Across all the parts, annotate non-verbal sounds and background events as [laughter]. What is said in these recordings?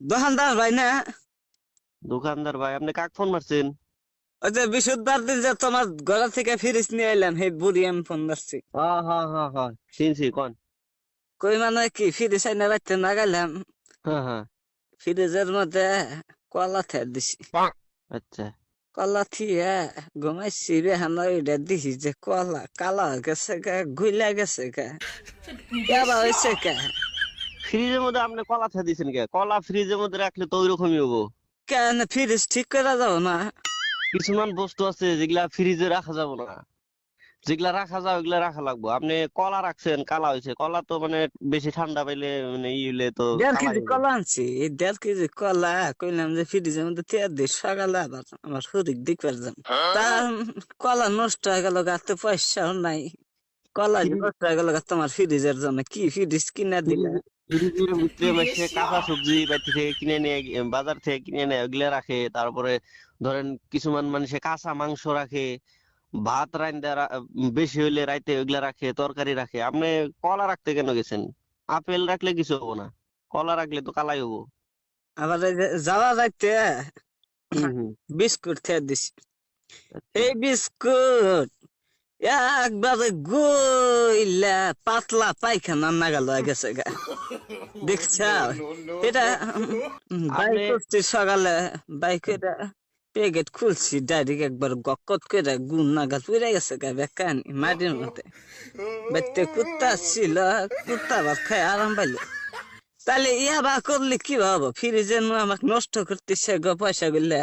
দোকানদার ভাই না? দোকানদার ভাই আপনি কাক ফোন মারছেন? ওই যে বিশুদ্ধবার দিন যে তোমার ঘর থেকে ফিরিস নিয়ে এলাম সেই বুড়ি আমি ফোন মারছি। হ্যাঁ হ্যাঁ হ্যাঁ হ্যাঁ চিনছি কোন? কই মানে কি ফিরিস আইনা রাখতে না গেলাম। হ্যাঁ হ্যাঁ ফ্রিজের মধ্যে কলা থে দিছি। আচ্ছা। কলা থিয়ে ঘুমাইছি রে হানা ওইটা দিছি যে কলা কালা হয়ে গেছে গা গুইলা গেছে গা। কেবা হয়েছে কে ফ্রিজের মধ্যে আপনি কলা থা দিছেন কে? কলা ফ্রিজের মধ্যে রাখলে তো ওইরকমই হব। কেন? ফ্রিজ ঠিক করে যাব না। কিছুমান বস্তু আছে যেগুলা ফ্রিজে রাখা যাবে না। যেগুলা রাখা যায় ওগুলা রাখা লাগবো। আপনি কলা রাখছেন কালা হয়েছে কলা তো মানে বেশি ঠান্ডা পাইলে মানে ই হইলে তো দেড় কেজি কলা আনছি। এই দেড় কেজি কলা কইলাম যে ফ্রিজের মধ্যে তেয়ার দিই সকালে আবার আমার শরীর দেখবার যাম তা কলা নষ্ট হয়ে গেল গাতে পয়সাও নাই। কলা নষ্ট হয়ে গেল তোমার ফ্রিজের জন্য কি ফ্রিজ কিনা দিলে? [laughs] কাঁচা সবজি থেকে কিনে নিয়ে বাজার থেকে কিনে নিয়ে ওগুলা রাখে তারপরে ধরেন কিছুমান মানুষে কাঁচা মাংস রাখে ভাত রান্দা বেশি হইলে রাইতে ওগুলা রাখে তরকারি রাখে। আপনি কলা রাখতে কেন গেছেন? আপেল রাখলে কিছু হব না কলা রাখলে তো কালাই হব। আবার যাওয়া যাইতে বিস্কুট খেয়ে দিছি। আচ্ছা। এই বিস্কুট একবারে গইলা পাতলা পায়খানা নাগাল হয়ে গেছে গা। দেখছ? এটা বাইক করছি সকালে বাইক এটা প্যাকেট খুলছি ডাইরেক্ট একবার গকত করে গুণ নাগাল পুড়ে গেছে গা বেকানি মাটির মধ্যে। বাড়িতে কুত্তা ছিল কুত্তা আবার খাই আরাম পাইলো। তাহলে ইয়া বা করলে কি হব? ফ্রিজের আমাকে নষ্ট করতেছে গো পয়সা গুলা।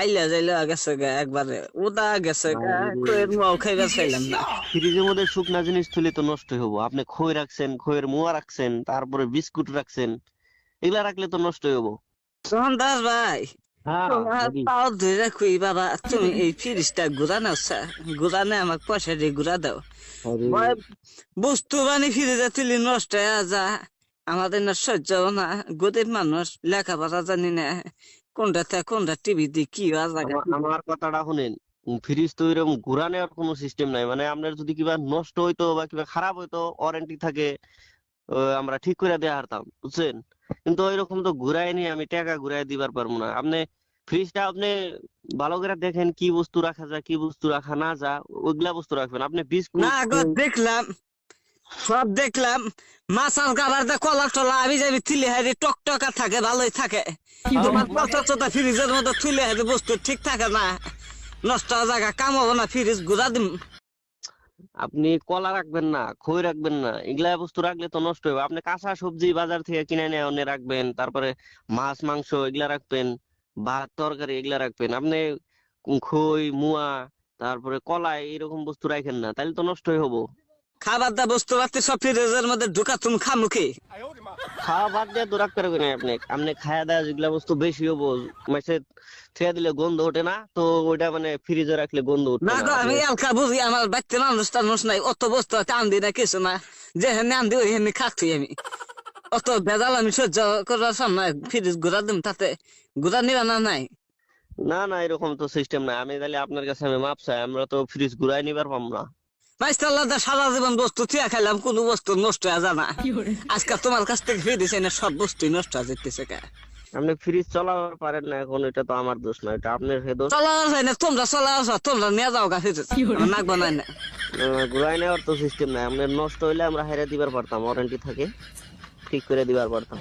আইলা যাইলা গেছে গা একবারে। উদা গেছে গা খুয়ের মুয়াও খাইবা চাইলাম না। ফ্রিজের মধ্যে শুকনা জিনিস তুলে তো নষ্ট হব। আপনি খই রাখছেন খইয়ের মুয়া রাখছেন তারপরে বিস্কুট রাখছেন এগুলা রাখলে তো নষ্ট হব। তখন দাস ভাই পাও ধরে খুই বাবা তুমি এই ফিরিজটা ঘুরা নাও ঘুরানে আমাকে পয়সা দিয়ে ঘুরা দাও। বস্তু বানি ফিরিজে তুলি নষ্ট হয়ে যা। আমাদের না সহ্য না। গরিব মানুষ লেখাপড়া জানি না। কোনটা কি আমার কথাটা শুনেন ফ্রিজ তো এরকম ঘুরা নেওয়ার কোনো সিস্টেম নাই। মানে আপনার যদি কিবা নষ্ট হইতো বা কিবা খারাপ হইতো ওয়ারেন্টি থাকে আমরা ঠিক করে দেয়া হারতাম বুঝছেন? কিন্তু ওইরকম তো ঘুরাই নিয়ে আমি টাকা ঘুরাই দিবার পারব না। আপনি ফ্রিজটা আপনি ভালো করে দেখেন কি বস্তু রাখা যায় কি বস্তু রাখা না যা ওইগুলা বস্তু রাখবেন। আপনি বিস্কুট না দেখলাম। সব দেখলাম মাছাল কাবার দে কলা টলা আমি যাবি তুলে হারি টকটকা থাকে ভালোই থাকে। তোমার পচা চোতা ফ্রিজের মধ্যে তুলে হারি বস্তু ঠিক থাকে না। নষ্ট জায়গা কাম হব না ফ্রিজ ঘুরা দিম। আপনি কলা রাখবেন না খই রাখবেন না এগুলা বস্তু রাখলে তো নষ্ট হবে আপনি কাঁচা সবজি বাজার থেকে কিনে নিয়ে এনে রাখবেন তারপরে মাছ মাংস এগুলা রাখবেন ভাত তরকারি এগুলা রাখবেন। আপনি খই মুয়া তারপরে কলা এরকম বস্তু রাখেন না তাহলে তো নষ্টই হব। খাবার দা বস্তু সব ফ্রিজের মধ্যে ঢুকা তুমি খামুখি বাদ দিয়ে তো রাখতে পারবেন আপনি? আপনি দাওয়া যেগুলা বস্তু বেশি হব মাসে ছেড়ে দিলে গন্ধ ওঠে না তো ওইটা মানে ফ্রিজে রাখলে গন্ধ না না গো আমি এলকা বুঝি আমার বাচ্চা মানুষ টানুষ নাই অত বস্তু কান্দি না কিছু না। যে হেনে আন্দি ওই হেনে খাচ্ছি আমি। অত ভেজাল আমি সহ্য করার সামনে ফ্রিজ ঘুরা দিম তাতে। ঘুরা নিবা না নাই? না না এরকম তো সিস্টেম নাই। আমি তাহলে আপনার কাছে আমি মাপ চাই আমরা তো ফ্রিজ ঘুরাই নিবার পাম না। মাইস্টাল্লাহ সারা জীবন বস্তু থিয়া খাইলাম কোন বস্তু নষ্ট হয়ে না। তোমার কাছ থেকে ফিরেছে না সব বস্তুই নষ্ট হয়ে যেতেছে কে? আপনি ফ্রিজ চালাবার পারেন না এখন এটা তো আমার দোষ না এটা আপনার হে দোষ। চলা যায় না তোমরা তোমরা নিয়ে যাও গা নাক না। ঘুরাই নেওয়ার তো সিস্টেম নাই আপনার নষ্ট হইলে আমরা হেরে দিবার পারতাম ওয়ারেন্টি থাকে ঠিক করে দিবার পারতাম।